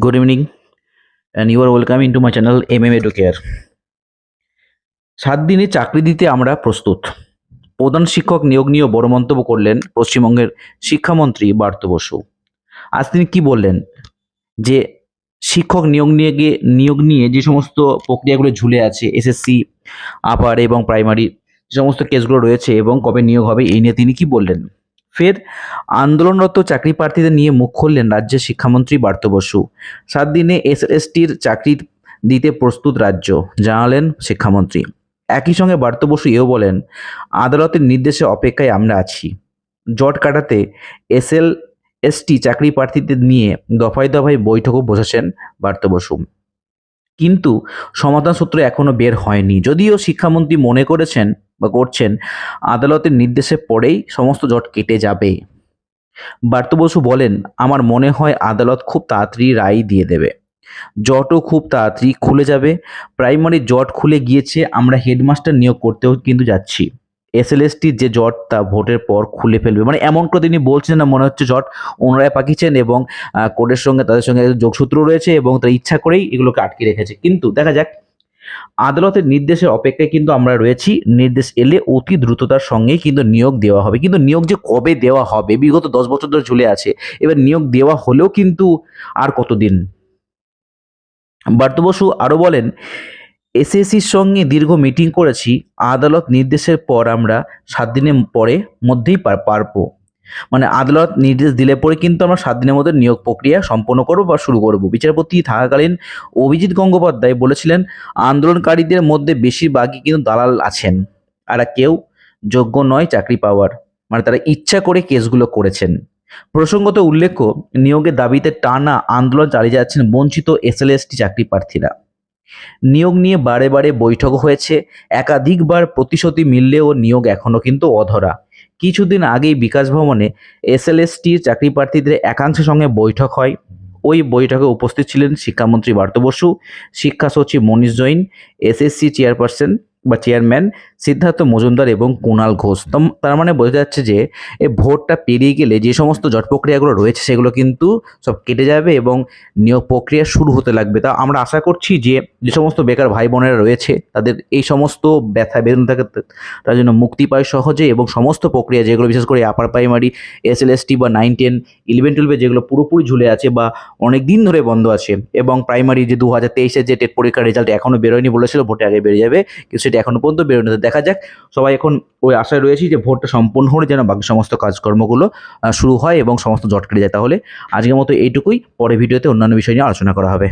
Good evening, and you are welcome into my channel MM Educare. সাত দিনে চাকরি দিতে আমরা প্রস্তুত। প্রধান শিক্ষক নিয়োগ নিয়েও বড় মন্তব্য করলেন পশ্চিমবঙ্গের শিক্ষামন্ত্রী বার্ত বসু। আজ তিনি কি বললেন? যে শিক্ষক নিয়োগ নিয়ে গিয়ে নিয়োগ নিয়ে যে সমস্ত প্রক্রিয়াগুলো ঝুলে আছে এসএসসি আপার এবং প্রাইমারি যে সমস্ত কেসগুলো রয়েছে এবং কবে নিয়োগ হবে এই নিয়ে তিনি কি বললেন? ফের আন্দোলনরত চাকরি প্রার্থীদের নিয়ে মুখ খুললেন রাজ্যের শিক্ষামন্ত্রী বার্ত বসু। সাত দিনে এসএসটির চাকরি দিতে প্রস্তুত রাজ্য, জানালেন শিক্ষামন্ত্রী। একই সঙ্গে বার্ত বসু এও বলেন, আদালতের নির্দেশে অপেক্ষায় আমরা আছি। জট কাটাতে এসএল এসটি চাকরি প্রার্থীদের নিয়ে দফায় দফায় বৈঠকও বসেছেন বার্ত বসু। কিন্তু সমাধান সূত্র এখনও বের হয়নি। যদিও শিক্ষামন্ত্রী মনে করেছেন বা করছেন, আদালতের নির্দেশে পরেই সমস্ত জট কেটে যাবে। বার্ত বসু বলেন, আমার মনে হয় আদালত খুব তাড়াতাড়ি রায় দিয়ে দেবে। জটও খুব তাড়াতাড়ি খুলে যাবে। প্রাইমারি জট খুলে গিয়েছে, আমরা হেডমাস্টার নিয়োগ করতেও কিন্তু যাচ্ছি। এসএলএসটির যে জট, তা ভোটের পর খুলে ফেলবে। মানে এমন করে তিনি বলছেন না, মনে হচ্ছে জট ওনারাই পাকিয়েছেন এবং কোর্টের সঙ্গে তাদের সঙ্গে যোগসূত্র রয়েছে এবং তারা ইচ্ছা করেই এগুলোকে আটকে রেখেছে। কিন্তু দেখা যাক আদালতের নির্দেশের অপেক্ষায় কিন্তু আমরা রয়েছি। নির্দেশ এলে অতি দ্রুততার সঙ্গেই কিন্তু নিয়োগ দেওয়া হবে। কিন্তু নিয়োগ যে কবে দেওয়া হবে, বিগত দশ বছর ধরে ঝুলে আছে, এবার নিয়োগ দেওয়া হলেও কিন্তু আর কতদিন? বার্ত আরও বলেন, এসএসসির সঙ্গে দীর্ঘ মিটিং করেছি, আদালত নির্দেশের পর আমরা সাত দিনের পরে মধ্যেই পার- পারব। মানে আদালত নির্দেশ দিলে পরে কিন্তু আমরা সাত দিনের মধ্যে নিয়োগ প্রক্রিয়া সম্পন্ন করব বা শুরু করব। বিচারপতি থাকাকালীন অভিজিৎ গঙ্গোপাধ্যায় বলেছিলেন, আন্দোলনকারীদের মধ্যে বেশিরভাগই কিন্তু দালাল আছেন, আর কেউ যোগ্য নয় চাকরি পাওয়ার। মানে তারা ইচ্ছা করে কেসগুলো করেছেন। প্রসঙ্গত উল্লেখ্য, নিয়োগের দাবিতে টানা আন্দোলন চালিয়ে যাচ্ছেন বঞ্চিত এসএলএসটি চাকরি প্রার্থীরা। নিয়োগ নিয়ে বারে বারে বৈঠক হয়েছে, একাধিকবার প্রতিশ্রুতি মিললেও নিয়োগ এখনও কিন্তু অধরা। কিছুদিন আগেই বিকাশ ভবনে এসএলএসটির চাকরি প্রার্থীদের একাংশের সঙ্গে বৈঠক হয়। ওই বৈঠকে উপস্থিত ছিলেন শিক্ষামন্ত্রী বার্ত বসু, শিক্ষা সচিব মনীষ জৈন, এসএসসি চেয়ারপারসন বা চেয়ারম্যান সিদ্ধার্থ মজুমদার এবং কুণাল ঘোষ। তার মানে বোঝা যাচ্ছে যে এই ভোটটা পেরিয়ে গেলে যে সমস্ত জট প্রক্রিয়াগুলো রয়েছে, সেগুলো কিন্তু সব কেটে যাবে এবং নিয়োগ প্রক্রিয়া শুরু হতে লাগবে। তা আমরা আশা করছি যে যে সমস্ত বেকার ভাই বোনেরা রয়েছে, তাদের এই সমস্ত ব্যথা বেদনা থেকে তার জন্য মুক্তি পায় সহজে এবং সমস্ত প্রক্রিয়া যেগুলো, বিশেষ করে আপার প্রাইমারি এসএলএসটি বা নাইন টেন ইলেভেন টুয়েলভে যেগুলো পুরোপুরি ঝুলে আছে বা অনেক দিন ধরে বন্ধ আছে এবং প্রাইমারি যে দু হাজার তেইশের যে টেট পরীক্ষার রেজাল্ট এখনও বেরোয়নি বলেছিল, ভোটে আগে বেরিয়ে যাবে, কিন্তু সেটা এখনও পর্যন্ত বেরোয়নি। তো দেখা যাক। সবাই এখন ওই আশায় রয়েছি যে ভোটটা সম্পূর্ণ হলে যেন বাকি সমস্ত কাজকর্মগুলো শুরু হয় এবং সমস্ত জট কেটে যায়। তাহলে আজকের মতো এইটুকুই। পরে ভিডিওতে অন্যান্য বিষয় নিয়ে আলোচনা করা হবে।